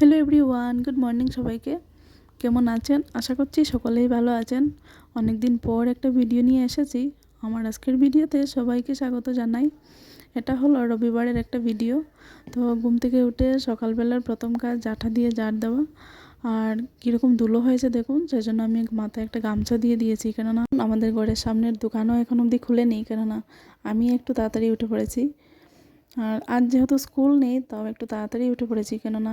Hello everyone good morning সবাইকে। কেমন আছেন? আশা করছি সকলেই ভালো আছেন। অনেক দিন পর একটা ভিডিও নিয়ে এসেছি। আমার আজকের ভিডিওতে সবাইকে স্বাগত জানাই। এটা হলো রবিবারের একটা ভিডিও তো ঘুম থেকে উঠে সকালবেলার প্রথম কাজ জাঠা দিয়ে জার দেওয়া। আর কীরকম ধুলো হয়েছে দেখুন সেই জন্য আমি মাথায় একটা গামছা দিয়ে দিয়েছি। কেননা আমাদের ঘরের সামনের দোকানও এখন অবধি খুলেনি কেননা আমি একটু তাড়াতাড়ি উঠে পড়েছি। আর আজ যেহেতু স্কুল নেই, তাও একটু তাড়াতাড়ি উঠে পড়েছি। কেননা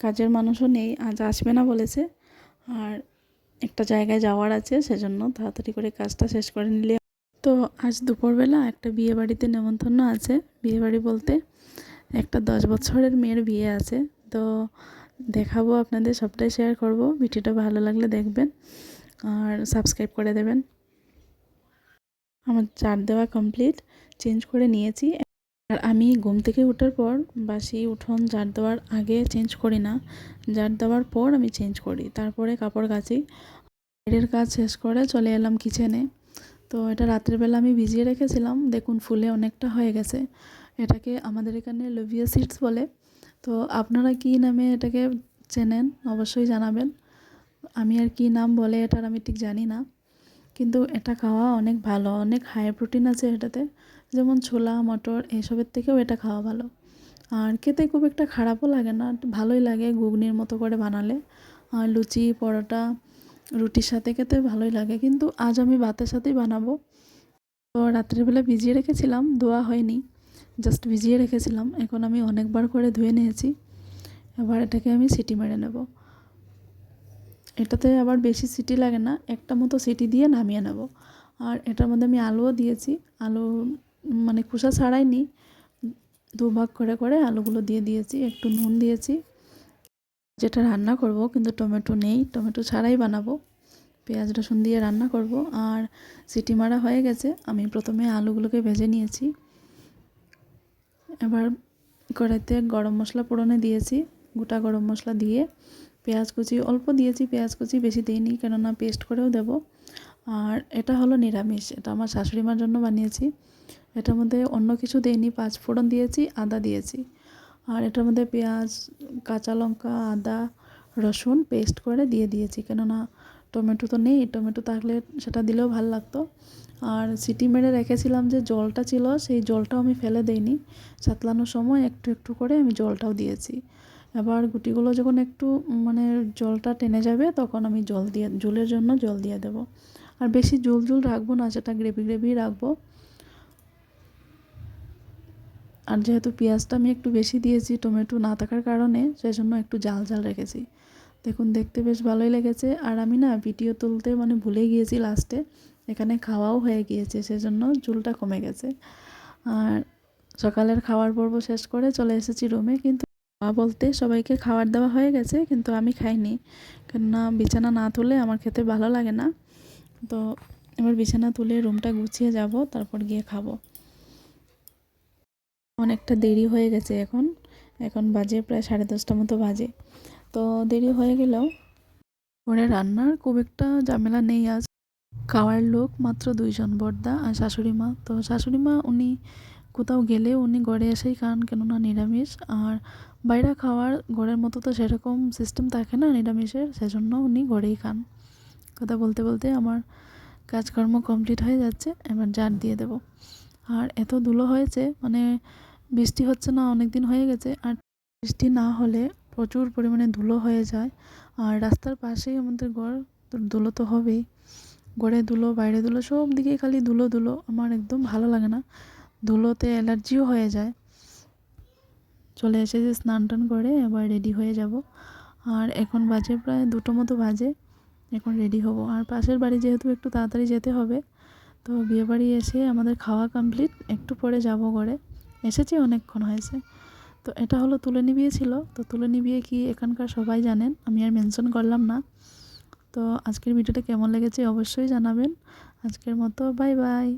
কাজের মানুষও নেই, আজ আসবে না বলেছে। আর একটা জায়গায় যাওয়ার আছে, সেজন্য তাড়াতাড়ি করে কাজটা শেষ করে নিলে। তো আজ দুপুরবেলা একটা বিয়ে বাড়িতে নেমন্তন্ন আছে বিয়ে বাড়ি বলতে একটা দশ বছরের মেয়ের বিয়ে আছে। তো দেখাবো, আপনাদের সবটাই শেয়ার করব, ভিডিওটা ভালো লাগলে দেখবেন আর সাবস্ক্রাইব করে দেবেন। আমার চার দেওয়া কমপ্লিট চেঞ্জ করে নিয়েছি। আর আমি ঘুম থেকে ওঠার পর বাসি উঠোন ঝাড় দেওয়ার আগে চেঞ্জ করি না। ঝাড় দেওয়ার পর আমি চেঞ্জ করি। তারপরে কাপড় কাচি। বাইরের কাজ শেষ করে চলে এলাম কিচেনে তো এটা রাত্রেবেলা আমি ভিজিয়ে রেখেছিলাম। দেখুন ফুলে অনেকটা হয়ে গেছে। এটাকে আমাদের এখানে লোভিয়া সিডস বলে। তো আপনারা কি নামে এটাকে চেনেন অবশ্যই জানাবেন। আমি আর কি নাম বলে এটার আমি ঠিক জানি না। কিন্তু এটা খাওয়া অনেক ভালো, অনেক হাই প্রোটিন আছে এটাতে। যেমন ছোলা, মটর এইসবের থেকেও এটা খাওয়া ভালো। আর খেতে খুব একটা খারাপও লাগে না, ভালোই লাগে ঘুগনির মতো করে বানালে। আর লুচি, পরোটা, রুটির সাথে খেতে ভালোই লাগে। কিন্তু আজ আমি ভাতের সাথেই বানাবো। তো রাত্রিবেলা ভিজিয়ে রেখেছিলাম, ধোয়া হয়নি। জাস্ট ভিজিয়ে রেখেছিলাম, এখন আমি অনেকবার করে ধুয়ে নিয়েছি। এবার এটাকে আমি সিটি মেরে নেব। এটাতে আবার বেশি সিটি লাগে না, একটা মতো সিটি দিয়ে নামিয়ে নেব। আর এটার মধ্যে আমি আলুও দিয়েছি। আলু মানে খোসা ছাড়াইনি, দুভাগ করে করে আলুগুলো দিয়ে দিয়েছি, একটু নুন দিয়েছি। যেটা রান্না করব, কিন্তু টমেটো নেই, টমেটো ছাড়াই বানাবো। পেঁয়াজ রসুন দিয়ে রান্না করব, আর সিটি মারা হয়ে গেছে, আমি প্রথমে আলুগুলোকে ভেজে নিয়েছি। এবার কড়াইতে গরম মশলা পোড়নে দিয়েছি, গোটা গরম মশলা দিয়ে। পেঁয়াজ কুচি, অল্প দিয়েছি, পেঁয়াজ কুচি বেশি দিইনি, কেননা পেস্ট করেও দেব। আর এটা হলো নিরামিষ, এটা আমার শাশুড়ি মার জন্য বানিয়েছি। এটার মধ্যে অন্য কিছু দিইনি, পাঁচ ফোড়ন দিয়েছি, আদা দিয়েছি। আর এটার মধ্যে পেঁয়াজ, কাঁচা লঙ্কা, আদা, রসুন পেস্ট করে দিয়ে দিয়েছি। কেননা টমেটো তো নেই, টমেটো থাকলে সেটা দিলেও ভালো লাগতো। আর সিটি মেরে রেখেছিলাম যে জলটা ছিল, সেই জলটাও আমি ফেলে দেইনি। সাতলানোর সময় একটু একটু করে আমি জলটাও দিয়েছি। এবার গুটিগুলো যখন একটু মানে জলটা টেনে যাবে, তখন আমি জল দিয়ে, জলের জন্য জল দিয়ে দেবো। আর বেশি জল জল রাখব না সেটা গ্রেভি গ্রেভি রাখব। আর যেহেতু পেঁয়াজটা আমি একটু বেশি দিয়েছি টমেটো না থাকার কারণে সেই জন্য একটু জাল জাল রেখেছি। দেখুন, দেখতে বেশ ভালোই লেগেছে। আর আমি না ভিডিও তুলতে মানে ভুলে গিয়েছি লাস্টে, এখানে খাওয়াও হয়ে গিয়েছে, সেজন্য চুলটা কমে গেছে। আর সকালের খাওয়ার পর্ব শেষ করে চলে এসেছি রুমে, কিন্তু মা বলতে সবাইকে খাবার দেওয়া হয়ে গেছে, কিন্তু আমি খাইনি। কেননা বিছানা না তুলে আমার খেতে ভালো লাগে না। তো এবার বিছানা তুলে রুমটা গুছিয়ে যাব, তারপর গিয়ে খাব। অনেকটা দেরি হয়ে গেছে এখন। এখন বাজে প্রায় সাড়ে দশটা মতো বাজে। তো দেরি হয়ে গেলেও পরে রান্নার খুব একটা ঝামেলা নেই আজ। খাওয়ার লোক মাত্র দুইজন বর্দা আর শাশুড়ি মা। তো শাশুড়ি মা, উনি কোথাও গেলে উনি ঘরে এসেই খান, কেননা নিরামিষ। আর বাইরে খাওয়ার ঘরের মতো তো সেরকম সিস্টেম থাকে না নিরামিষের, সেজন্য উনি ঘরেই খান। কথা বলতে বলতে আমার কাজকর্ম কমপ্লিট হয়ে যাচ্ছে, এবার জার দিয়ে দেব। আর এত ধুলো হয়েছে মানে বৃষ্টি হচ্ছে না অনেক দিন হয়ে গেছে, আর বৃষ্টি না হলে প্রচুর পরিমাণে ধুলো হয়ে যায়। আর রাস্তার পাশেই আমাদের ঘর তো ধুলো তো হবেই। ঘরে ধুলো, বাইরে ধুলো, সব দিকে খালি ধুলো ধুলো, আমার একদম ভালো লাগে না। ধুলোতে অ্যালার্জিও হয়ে যায়। চলে এসেছে স্নান টান করে, এবার রেডি হয়ে যাব। আর এখন বাজে প্রায় দুটো মতো বাজে। এখন রেডি হব। আর পাশের বাড়ি যেহেতু একটু তাড়াতাড়ি যেতে হবে, তো বিয়েবাড়ি এসে আমাদের খাওয়া কমপ্লিট একটু পরে যাব ঘরে। এসেছি অনেকক্ষণ হয়েছে। তো এটা হলো তুলে নিবিয়ে ছিল। তো তুলে নিবিয়ে কি এখানকার সবাই জানেন, আমি আর মেনশন করলাম না। তো আজকের ভিডিওটা কেমন লেগেছে অবশ্যই জানাবেন। আজকের মতো বাই বাই